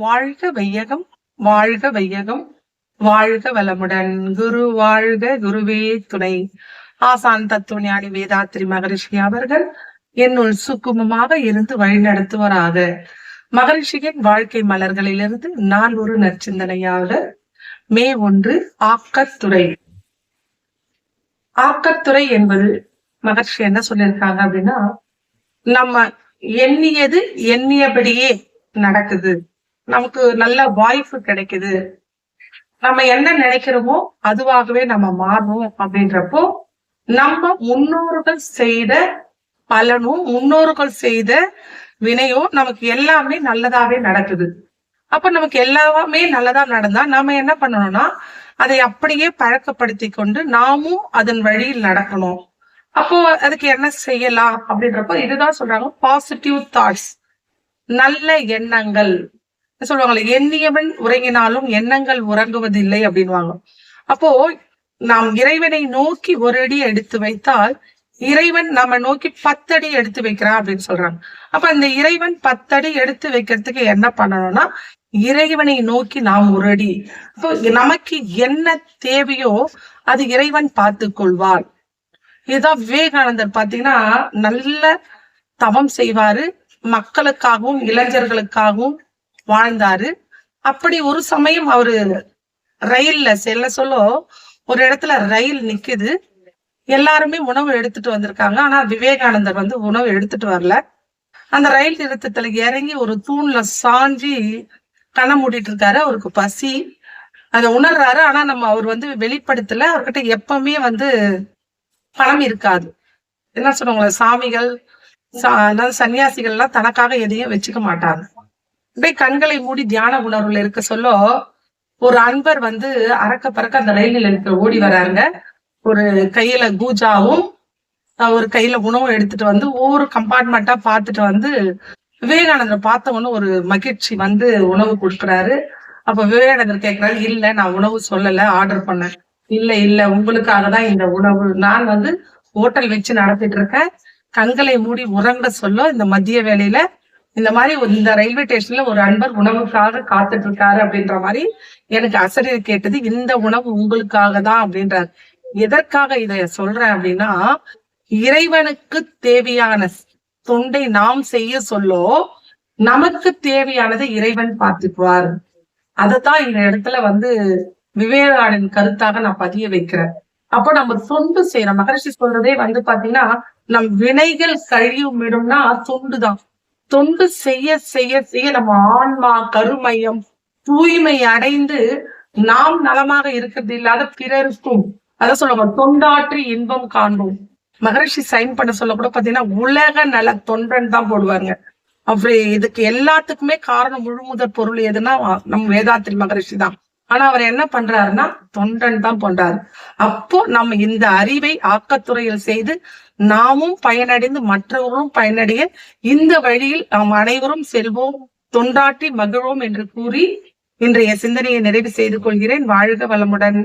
வாழ்க வையகம் வாழ்க வையகம். வாழ்க வளமுடன். குரு வாழ்க குருவே துணை. ஆசான் தத்துவ ஞானி வேதாத்திரி மகரிஷி அவர்கள் என்னுள் சுக்குமமாக இருந்து வழிநடத்துவராக. மகரிஷியின் வாழ்க்கை மலர்களிலிருந்து நான் ஒரு நற்சிந்தனையாக மே ஒன்று ஆக்கத்துறை. ஆக்கத்துறை என்பது மகர்ஷி என்ன சொல்லியிருக்காங்க அப்படின்னா நம்ம எண்ணியது எண்ணியபடியே நடக்குது. நமக்கு நல்ல வாய்ப்பு கிடைக்குது. நம்ம என்ன நினைக்கிறோமோ அதுவாகவே நம்ம மாறணும் அப்படின்றப்போ நம்ம முன்னோர்கள் செய்த பலனும் முன்னோர்கள் செய்த வினையும் நமக்கு எல்லாமே நல்லதாவே நடக்குது. அப்ப நமக்கு எல்லாமே நல்லதா நடந்தா நாம என்ன பண்ணணும்னா அதை அப்படியே பழக்கப்படுத்தி கொண்டு நாமும் அதன் வழியில் நடக்கணும். அப்போ அதுக்கு என்ன செய்யலாம் அப்படின்றப்போ இதுதான் சொல்றாங்க பாசிட்டிவ் தாட்ஸ் நல்ல எண்ணங்கள். சொல்லுவாங்களே எண்ணியவன் உறங்கினாலும் எண்ணங்கள் உறங்குவதில்லை அப்படின்வாங்க அப்போ நாம் இறைவனை நோக்கி ஒரு அடி எடுத்து வைத்தால் இறைவன் நம்ம நோக்கி பத்தடி எடுத்து வைக்கிறான் அப்படின்னு சொல்றாங்க. அப்ப அந்த இறைவன் பத்தடி எடுத்து வைக்கிறதுக்கு என்ன பண்ணணும்னா இறைவனை நோக்கி நாம் ஒரு அடி. அப்போ நமக்கு என்ன தேவையோ அது இறைவன் பார்த்து கொள்வார். இதுதான் விவேகானந்தர் பாத்தீங்கன்னா நல்ல தவம் செய்வாரு. மக்களுக்காகவும் இளைஞர்களுக்காகவும் வாழ்ந்தாரு. அப்படி ஒரு சமயம் அவரு ரயில்ல செல்ல சொல்ல ஒரு இடத்துல ரயில் நிக்குது. எல்லாருமே உணவு எடுத்துட்டு வந்திருக்காங்க. ஆனா விவேகானந்தர் வந்து உணவு எடுத்துட்டு வரல. அந்த ரயில் நிறுத்தத்துல இறங்கி ஒரு தூண்ல சாஞ்சி கண்ண மூடிட்டு இருக்காரு. அவருக்கு பசி. அதை உணர்றாரு. ஆனா நம்ம அவர் வந்து வெளிப்படுத்தல. அவர்கிட்ட எப்பவுமே வந்து பணம் இருக்காது. என்ன சொல்லுவாங்க சாமிகள் சன்னியாசிகள் எல்லாம் தனக்காக எதையும் வச்சுக்க மாட்டாங்க. அப்படியே கண்களை மூடி தியான உணர்வுல இருக்க சொல்ல ஒரு அன்பர் வந்து அறக்க பறக்க அந்த ரயில் நிலையத்துல ஓடி வராங்க ஒரு கையில கூஜாவும் ஒரு கையில உணவும் எடுத்துட்டு வந்து ஒவ்வொரு கம்பார்ட்மெண்டா பார்த்துட்டு வந்து விவேகானந்தர் பார்த்த ஒரு மகிழ்ச்சி வந்து உணவு கொடுக்குறாரு. அப்ப விவேகானந்தர் கேட்கிறாரு இல்ல நான் உணவு சொல்லல ஆர்டர் பண்ணேன். இல்ல இல்ல உங்களுக்காக தான் இந்த உணவு. நான் வந்து ஹோட்டல் வச்சு நடத்திட்டு இருக்கேன். கண்களை மூடி உறங்க சொல்ல இந்த மதிய வேலையில இந்த மாதிரி இந்த ரயில்வே ஸ்டேஷன்ல ஒரு அன்பர் உணவுக்காக காத்துட்டு இருக்காரு அப்படின்ற மாதிரி எனக்கு அசரியர் கேட்டது இந்த உணவு உங்களுக்காக தான் அப்படின்றார். எதற்காக இத சொல்றேன் அப்படின்னா இறைவனுக்கு தேவையான தொண்டை நாம் செய்ய சொல்லோ நமக்கு தேவையானதை இறைவன் பார்த்துக்குவார். அதத்தான் இந்த இடத்துல வந்து விவேகானந்தின் கருத்தாக நான் பதிய வைக்கிறேன். அப்போ நம்ம தொண்டு செய்யறோம். மகரிஷி சொல்றதே வந்து பாத்தீங்கன்னா நம் வினைகள் கழியும் இடம்னா தொண்டுதான். தொண்டு செய்ய செய்ய செய்ய நம்ம ஆன்மா கருமையம் தூய்மை அடைந்து நாம் நலமாக இருக்கிறது இல்லாத பிறருக்கும் அதான் சொல்லுவாங்க தொண்டாற்றி இன்பம் காண்போம். மகரிஷி சைன் பண்ண சொல்ல கூட பாத்தீங்கன்னா உலக நல தொண்டன் தான் போடுவாங்க அப்படி இதுக்கு எல்லாத்துக்குமே காரணம் முழுமுதற் பொருள் எதுனா நம் வேதாத்திரி மகரிஷி தான். ஆனா அவர் என்ன பண்றாருன்னா தொண்டன் தான் பண்றாரு. அப்போ நம்ம இந்த அறிவை ஆக்கத்துறையில் செய்து நாமும் பயனடைந்து மற்றவரும் பயனடைய இந்த வழியில் நாம் அனைவரும் செல்வோம் தொண்டாற்றி மகிழ்வோம் என்று கூறி இன்றைய சிந்தனையை நிறைவு செய்து கொள்கிறேன். வாழ்க வளமுடன்.